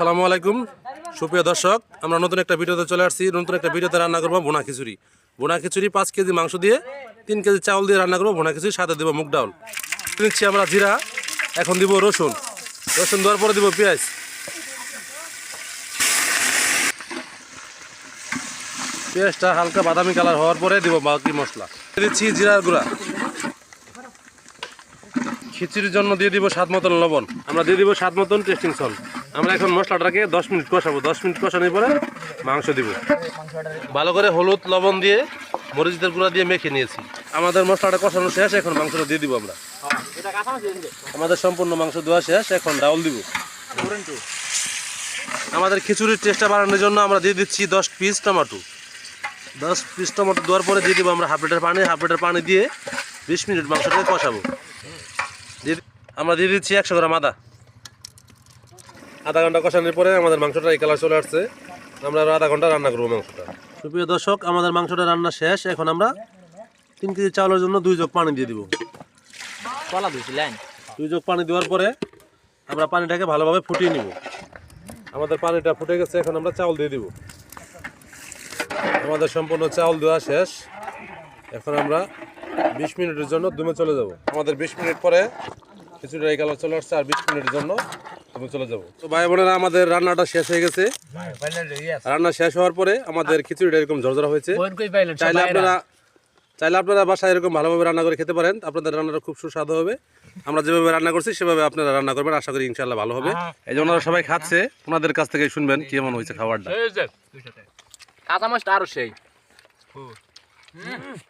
সালামু আলাইকুম। সুপ্রিয় দর্শক, আমরা নতুন একটা ভিডিওতে চলে আসছি। নতুন একটা ভিডিওতে রান্না করব বোনা খিচুড়ি। বোনা খিচুড়ি পাঁচ কেজি মাংস দিয়ে, তিন কেজি চাউল দিয়ে রান্না করব বোনা খিচুড়ি, সাথে দেবো মুগ ডাউল নিচ্ছি আমরা জিরা, এখন দিব রসুন। রসুন দেওয়ার পরে দিব পেঁয়াজ। পেঁয়াজটা হালকা বাদামি কালার হওয়ার পরে দিব বাকি মশলা। দিচ্ছি জিরার গুঁড়া। খিচুড়ির জন্য দিয়ে দিব স্বাদ মতন লবণ। আমরা দিয়ে দিব স্বাদ মতন টেস্টিং সল্ট। আমরা এখন মশলাটাকে দশ মিনিট কষাবো। দশ মিনিট কষানোর পরে মাংস দিব। ভালো করে হলুদ, লবণ দিয়ে মরিচদের গুঁড়া দিয়ে মেখে নিয়েছি। আমাদের মশলাটা কষানো শেষ, এখন মাংসটা দিয়ে দিব আমরা। আমাদের সম্পূর্ণ মাংস দেওয়া শেষ, এখন ডাউল দিব। আমাদের খিচুড়ির টেস্টটা বাড়ানোর জন্য আমরা দিয়ে দিচ্ছি দশ পিস টমাটো। দশ পিস টমাটো দেওয়ার পরে দিয়ে দিব আমরা হাফ লিটার পানি, হাফ লিটার পানি দিয়ে বিশ মিনিট মাংসটাকে কষাবো। দিয়ে আমরা দিয়ে দিচ্ছি একশো গ্রাম আদা। আধা ঘণ্টা কষানোর পরে আমাদের মাংসটা এই কালার চলে আসছে। আমরা আরও আধা ঘণ্টা রান্না করব মাংসটা। সুপ্রিয় দর্শক আমাদের মাংসটা রান্না শেষ। এখন আমরা তিন কেজি চাউলের জন্য দুই যোগ পানি দিয়ে দিব। কলা দুই যোগ পানি দেওয়ার পরে আমরা পানিটাকে ভালোভাবে ফুটিয়ে নিব। আমাদের পানিটা ফুটে গেছে এখন আমরা চাউল দিয়ে দিব। আমাদের সম্পূর্ণ চাউল দেওয়া শেষ। এখন আমরা বিশ মিনিটের জন্য দুমে চলে যাব। আমাদের বিশ মিনিট পরে খিচুড়ি এই কালার চলে আসছে আর বিশ মিনিটের জন্য দুমে চলে যাব। তো ভাই বোনেরা আমাদের রান্নাটা শেষ হয়ে গেছে। রান্না শেষ হওয়ার পরে আমাদের খিচুড়িটা এরকম ঝরঝরা হয়েছে। চাইলে আপনারা চাইলে আপনারা বাসায় এরকম ভালোভাবে রান্না করে খেতে পারেন। আপনাদের রান্নাটা খুব সুস্বাদু হবে। আমরা যেভাবে রান্না করছি সেভাবে আপনারা রান্না করবেন। আশা করি ইনশাল্লাহ ভালো হবে। এই যে ওনারা সবাই খাচ্ছে। ওনাদের কাছ থেকে শুনবেন কেমন হয়েছে খাবারটা। কাঁচা মাছটা আরও সেই।